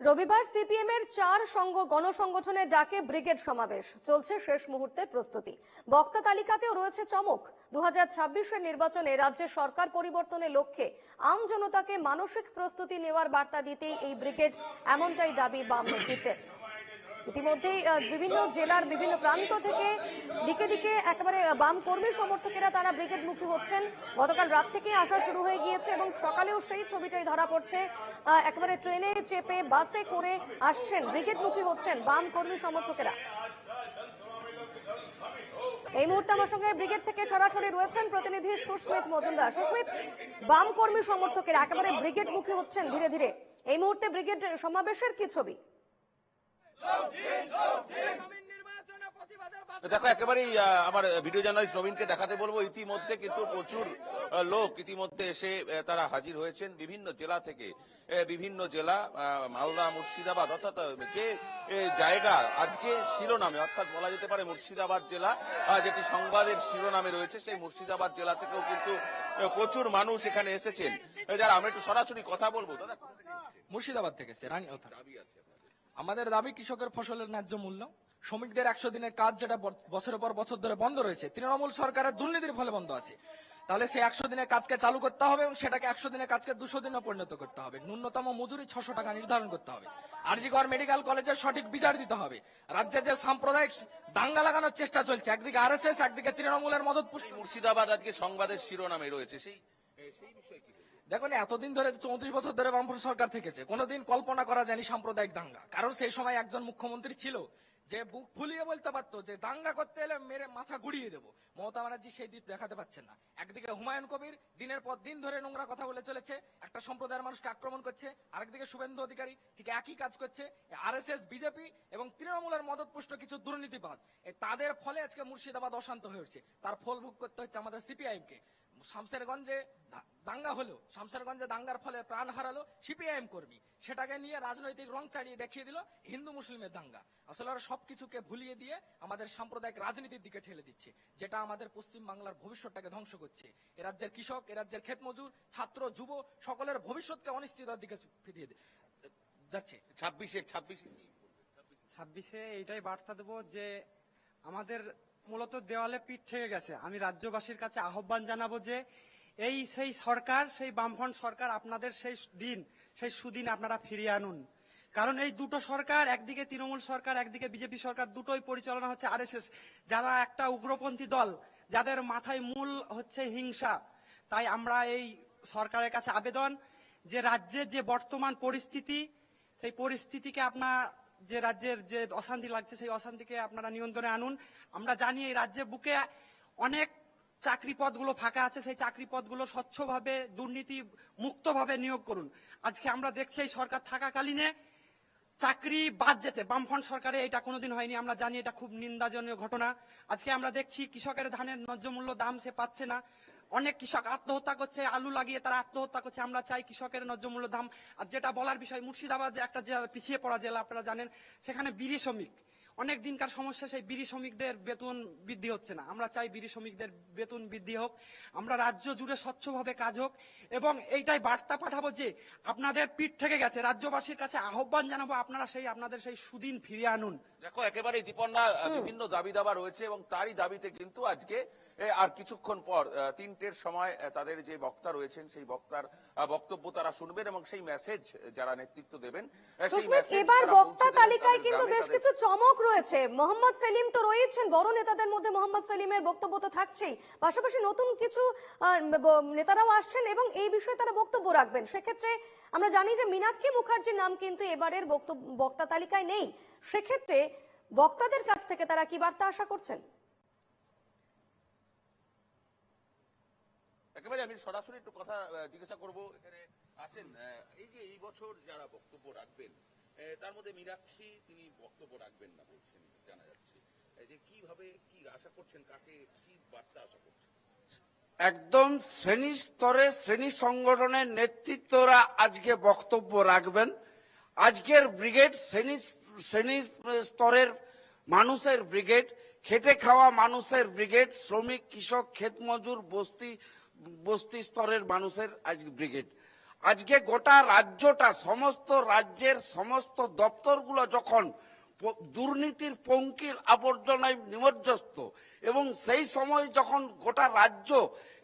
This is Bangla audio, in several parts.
রবিবার সিপিএম এর চার সংঘ গণসংগঠনের ডাকে ব্রিগেড সমাবেশ। চলছে শেষ মুহূর্তের প্রস্তুতি। বক্তা তালিকাতেও রয়েছে চমক। দু হাজার নির্বাচনে রাজ্যে সরকার পরিবর্তনের লক্ষ্যে আম জনতাকে মানসিক প্রস্তুতি নেওয়ার বার্তা দিতেই এই ব্রিগেড এমনটাই দাবি বাম নেতৃত্বের। ইতিমধ্যেই বিভিন্ন জেলার বিভিন্ন প্রান্ত থেকে দিকে দিকে একেবারে বাম কর্মী সমর্থকেরা তারা ব্রিগেড মুখী হচ্ছেন। গতকাল রাত থেকে আসা শুরু হয়ে গিয়েছে এবং সকালেও সেই ছবিটাই ধরা পড়ছে। একেবারে ট্রেনে চেপে বাসে করে আসছেন ব্রিগেড মুখী হচ্ছেন বাম কর্মী সমর্থকেরা। এই মুহূর্তে আমার সঙ্গে ব্রিগেড থেকে সরাসরি রয়েছেন প্রতিনিধি সুস্মিত মজুমদার। সুস্মিত, বাম কর্মী সমর্থকেরা একেবারে ব্রিগেড মুখী হচ্ছেন ধীরে ধীরে। এই মুহূর্তে ব্রিগেড সমাবেশের কি ছবি? দেখো একেবারেই আমার ভিডিও জার্নালিস্ট নবীনকে দেখাতে বলব। ইতিমধ্যে কিন্তু প্রচুর লোক ইতিমধ্যে এসে তারা হাজির হয়েছেন বিভিন্ন জেলা থেকে। বিভিন্ন জেলা মালদা মুর্শিদাবাদ অর্থাৎ যে জায়গা আজকে শিরোনামে অর্থাৎ বলা যেতে পারে মুর্শিদাবাদ জেলা যেটি সংবাদের শিরোনামে রয়েছে সেই মুর্শিদাবাদ জেলা থেকেও কিন্তু প্রচুর মানুষ এখানে এসেছেন। যারা আমরা একটু সরাসরি কথা বলব। দাদা? মুর্শিদাবাদ থেকে এসছে রানী দাবি আছে। আমাদের দাবি কৃষকের ফসলের ন্যায্য মূল্য, শ্রমিকদের একশো দিনের কাজ যেটা বছরের পর বছর ধরে বন্ধ রয়েছে, তৃণমূল সরকারের দুর্নীতির ফলে বন্ধ আছে। তাহলে সেই একশো দিনের কাজকে চালু করতে হবে এবং সেটাকে একশো দিনের কাজকে দুশো দিনে পরিণত করতে হবে। ন্যূনতম মজুরি ছশো টাকা নির্ধারণ করতে হবে। আরজিগড় মেডিকেল কলেজের সঠিক বিচার দিতে হবে। রাজ্যে যে সাম্প্রদায়িক দাঙ্গা লাগানোর চেষ্টা চলছে, একদিকে আর এস এস একদিকে তৃণমূলের মদত মুর্শিদাবাদ আজকে সংবাদের শিরোনামে রয়েছে। সেই সেই বিষয়ে? দেখুন, এতদিন ধরে চৌত্রিশ বছর ধরে বামফ্রন্ট সরকার থেকেছে। কোনোদিন কল্পনা করা যায়নি সাম্প্রদায়িক দাঙ্গা। কারণ সেই সময় একজন মুখ্যমন্ত্রী ছিল, যে বুক ফুলিয়ে বলতে পারতো যে দাঙ্গা করতে এলে মেরে মাথা গুড়িয়ে দেবো। মমতা ব্যানার্জি সেই দিক দেখাতে পাচ্ছেন না। একদিকে হুমায়ুন কবির দিনের পর দিন ধরে নোংরা কথা বলে চলেছে, একটা সম্প্রদায়ের মানুষকে আক্রমণ করছে, আরেকদিকে শুভেন্দু অধিকারী ঠিক একই কাজ করছে, আরএসএস, বিজেপি এবং তৃণমূলের মদতপুষ্ট কিছু দুর্নীতিবাজ। তাদের ফলে আজকে মুর্শিদাবাদ অশান্ত হয়ে উঠছে। তার ফল ভোগ করতে হচ্ছে আমাদের সিপিআইএম কে। শামসেরগঞ্জে দাঙ্গা হলো শামসেরগঞ্জে দাঙ্গার ফলে প্রাণ হারালো সিপিআইএম কর্মী। সেটাকে নিয়ে রাজনৈতিক রং চাড়িয়ে দেখিয়ে দিল হিন্দু মুসলিমের দাঙ্গা। আসলে ওরা সবকিছুকে ভুলিয়ে দিয়ে আমাদের সাম্প্রদায়িক রাজনীতির দিকে ঠেলে দিচ্ছে যেটা আমাদের পশ্চিম বাংলার ভবিষ্যৎটাকে ধ্বংস করছে। এ রাজ্যের কৃষক এ রাজ্যের ক্ষেত মজুর ছাত্র যুব সকলের ভবিষ্যৎকে অনিশ্চিতার দিকে ফিরিয়ে যাচ্ছে। ছাব্বিশে ছাব্বিশে। ছাব্বিশে এইটাই বার্তা দেবো যে আমাদের মূলত দেওয়ালে পিঠ থেকে গেছে। আমি রাজ্যবাসীর কাছে আহ্বান জানাব যে এই সেই সরকার, সেই বামফ্রন্ট সরকার আপনাদের সেই দিন, সেই সুদিন আপনারা ফিরিয়ে আনুন। কারণ এই দুটো সরকার, একদিকে তৃণমূল সরকার, একদিকে বিজেপি সরকার, দুটোই পরিচালনা হচ্ছে আরএসএস। যারা একটা উগ্রপন্থী দল, যাদের মাথায় মূল হচ্ছে হিংসা। তাই আমরা এই সরকারের কাছে আবেদন যে রাজ্যের যে বর্তমান পরিস্থিতি, সেই পরিস্থিতিকে আপনার যে রাজ্যের যে অশান্তি লাগছে, সেই অশান্তিকে আপনারা নিয়ন্ত্রণে আনুন। আমরা জানি এই রাজ্যের বুকে অনেক চাকরি পদগুলো ফাঁকা আছে, সেই চাকরি পদগুলো স্বচ্ছভাবে, দুর্নীতি মুক্তভাবে নিয়োগ করুন। আজকে আমরা দেখছি এই সরকার থাকাকালীনে চাকরি বাদ যেতে, বামফ্রন্ট সরকারে এটা কোনোদিন হয়নি, আমরা জানি এটা খুব নিন্দাজনীয় ঘটনা। আজকে আমরা দেখছি কৃষকের ধানের ন্যায্য মূল্য দাম সে পাচ্ছে না। অনেক কৃষক আত্মহত্যা করছে, আলু লাগিয়ে তারা আত্মহত্যা করছে। আমরা চাই কৃষকের ন্যায্যমূল্য দাম। আর যেটা বলার বিষয়, মুর্শিদাবাদ একটা জেলা, পিছিয়ে পড়া জেলা, আপনারা জানেন, সেখানে বিড়ি শ্রমিক। অনেক দিনকার সমস্যা সেই বিড়ি শ্রমিকদের বেতন বৃদ্ধি হচ্ছে না। আমরা চাই বিড়ি শ্রমিকদের বেতন বৃদ্ধি হোক। আমরা রাজ্য জুড়ে স্বচ্ছভাবে কাজ হোক। এবং এইটাই বার্তা পাঠাবো যে আপনাদের পিঠ থেকে গেছে। রাজ্যবাসীর কাছে আহ্বান জানাব আপনারা সেই আপনাদের সেই সুদিন ফিরিয়ে আনুন। দেখো একেবারে দীপন্না বিভিন্ন দাবি দাবা রয়েছে এবং তারই দাবিতে কিন্তু আজকে আর কিছুক্ষণ পর তিনটের সময় তাদের যে বক্তা রয়েছেন সেই বক্তার বক্তব্য তারা শুনবেন এবং সেই মেসেজ যারা নেতৃত্ব দেবেন এবার বক্তা তালিকায় কিন্তু বেশ কিছু চমক রয়েছে। মোহাম্মদ সেলিম তো রয়েছেন, বড় নেতাদের মধ্যে মোহাম্মদ সেলিমের বক্তব্য তো থাকছেই। পাশাপাশি নতুন কিছু নেতারাও আসছেন এবং এই বিষয়ে তারা বক্তব্য রাখবেন। সেক্ষেত্রে আমরা জানি যে মীনাক্ষী মুখার্জির নাম কিন্তু এবারের বক্তা তালিকায় নেই। সেক্ষেত্রে বক্তাদের কাছ থেকে তারা কি বার্তা আশা করছেন? একেবারে আমি সরাসরি একটু কথা জিজ্ঞাসা করব। এখানে আছেন এই যে এই বছর যারা বক্তব্য রাখবেন তার মধ্যে মীনাক্ষী তিনি বক্তব্য রাখবেন না বলছেন, জানা যাচ্ছে। যে কীভাবে, কি আশা করছেন, কাকে, কি বার্তা আশা করছেন? একদম শ্রেণি স্তরে শ্রেণি সংগঠনের নেতৃত্বরা আজকে বক্তব্য রাখবেন। আজকের ব্রিগেড শ্রেণি শ্রেণি স্তরের মানুষের ব্রিগেড, খেটে খাওয়া মানুষের ব্রিগেড, শ্রমিক, কৃষক ক্ষেত মজুর বস্তি বস্তি স্তরের মানুষের আজ ব্রিগেড। আজকে গোটা রাজ্যটা, সমস্ত রাজ্যের সমস্ত দপ্তরগুলো যখন দুর্নীতির পঙ্কিল আবর্জনায় নিমজ্জস্ত এবং সেই সময় যখন গোটা রাজ্য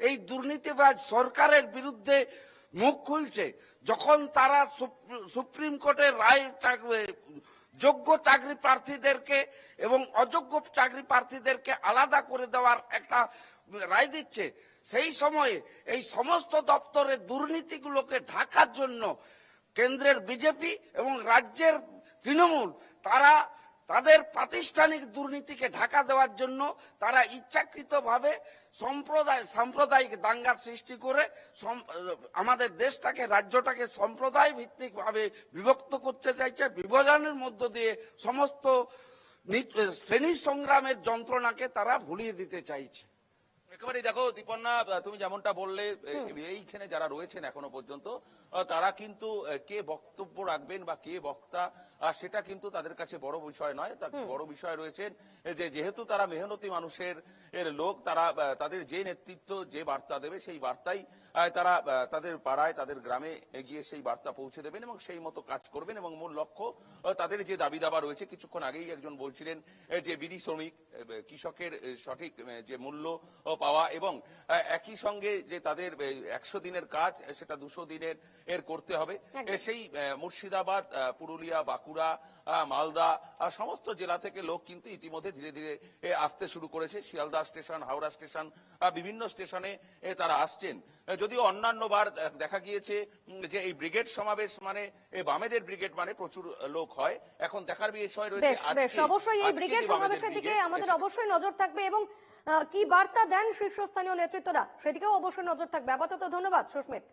এই দুর্নীতিবাজ সরকারের বিরুদ্ধে মুখ খুলছে, যখন তারা সুপ্রিম কোর্টের রায় যোগ্য চাকরি প্রার্থীদেরকে এবং অযোগ্য চাকরি প্রার্থীদেরকে আলাদা করে দেওয়ার একটা রায় দিচ্ছে সেই সময়ে এই সমস্ত দপ্তরের দুর্নীতিগুলোকে ঢাকার জন্য কেন্দ্রের বিজেপি এবং রাজ্যের তৃণমূল, তারা তাদের প্রাতিষ্ঠানিক দুর্নীতিকে ঢাকা দেওয়ার জন্য তারা ইচ্ছাকৃতভাবে সম্প্রদায়, সাম্প্রদায়িক দাঙ্গার সৃষ্টি করে আমাদের দেশটাকে, রাজ্যটাকে সম্প্রদায় ভিত্তিক ভাবে বিভক্ত করতে চাইছে। বিভাজনের মধ্য দিয়ে সমস্ত শ্রেণি সংগ্রামের যন্ত্রণাকে তারা ভুলিয়ে দিতে চাইছে। একেবারে দেখো দীপন্না তুমি যেমনটা বললে এইখানে যারা রয়েছেন এখনও পর্যন্ত তারা কিন্তু কে বক্তব্য রাখবেন বা কে বক্তা সেটা কিন্তু তাদের কাছে বড় বিষয় নয়। তার বড় বিষয় রয়েছেন যে যেহেতু তারা মেহনতি মানুষের এর লোক তারা তাদের যে নেতৃত্ব যে বার্তা দেবে সেই বার্তাই তারা তাদের পাড়ায় তাদের গ্রামে গিয়ে সেই বার্তা পৌঁছে দেবেন এবং সেই মতো কাজ করবেন এবং মূল লক্ষ্য তাদের যে দাবি দাবা রয়েছে কিছুক্ষণ আগেই একজন বলছিলেন যে বিধি শ্রমিক কৃষকের সঠিক যে মূল্য পাওয়া এবং একই সঙ্গে যে তাদের একশো দিনের কাজ সেটা দুশো দিনের এর করতে হবে। সেই মুর্শিদাবাদ পুরুলিয়া বাঁকুড়া মালদা সমস্ত জেলা থেকে লোক কিন্তু ইতিমধ্যে ধীরে ধীরে আসতে শুরু করেছে। শিয়ালদা স্টেশন হাওড়া স্টেশন বিভিন্ন স্টেশনে তারা আসছেন। যদিও অন্যান্য বার দেখা গিয়েছে যে এই ব্রিগেড সমাবেশ মানে বামেদের ব্রিগেড মানে প্রচুর লোক হয়। এখন দেখার বিষয় রয়েছে অবশ্যই এই ব্রিগেড সমাবেশের দিকে আমাদের অবশ্যই নজর থাকবে এবং কি বার্তা দেন শীর্ষস্থানীয় নেতৃত্বরা? সেদিকেও অবশ্যই নজর থাকবে। আপাতত ধন্যবাদ সুস্মিত।